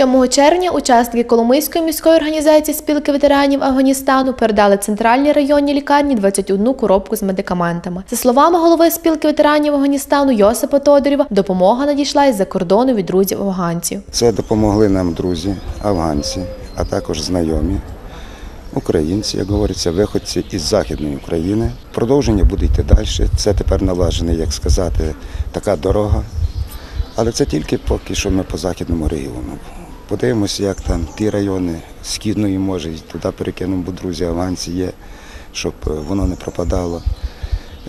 7 червня учасники Коломийської міської організації спілки ветеранів Афганістану передали центральній районній лікарні 21 коробку з медикаментами. За словами голови спілки ветеранів Афганістану Йосипа Тодорєва, допомога надійшла із-за кордону від друзів афганців. Це допомогли нам друзі, афганці, а також знайомі, українці, як говориться, виходці із Західної України. Продовження буде йти далі. Це тепер налажена, як сказати, така дорога. Але це тільки поки що ми по західному регіону. Подивимося, як там ті райони східної може, туди перекинемо, бо друзі афганці є, щоб е, воно не пропадало.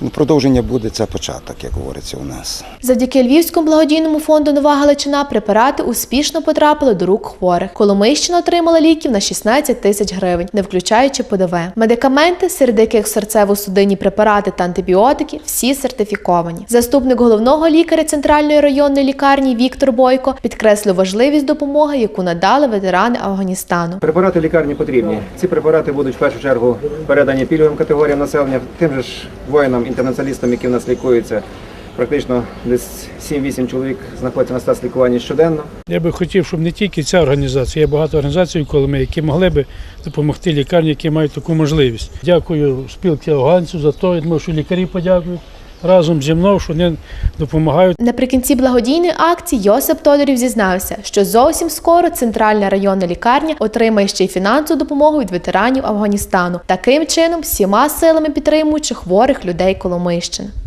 Ну, Продовження буде це початок, як говориться у нас. Завдяки Львівському благодійному фонду Нова Галичина препарати успішно потрапили до рук хворих. Коломийщина отримала ліків на 16 тисяч гривень, не включаючи ПДВ. Медикаменти, серед яких серцево-судинні препарати та антибіотики, всі сертифіковані. Заступник головного лікаря центральної районної лікарні Віктор Бойко підкреслив важливість допомоги, яку надали ветерани Афганістану. Препарати лікарні потрібні. Ці препарати будуть в першу чергу передані пільговим категоріям населення, тим же ж воїнам, інтернаціоналістам, які в нас лікуються. Практично десь 7-8 чоловік знаходяться на стас лікування щоденно. Я би хотів, щоб не тільки ця організація, є багато організацій в Коломиї, які могли би допомогти лікарні, які мають таку можливість. Дякую спілці афганців за те, що лікарі подякують разом зі мною, що вони допомагають. Наприкінці благодійної акції Йосип Тодорів зізнався, що зовсім скоро центральна районна лікарня отримає ще й фінансову допомогу від ветеранів Афганістану, таким чином всіма силами підтримуючи хворих людей Коломийщини.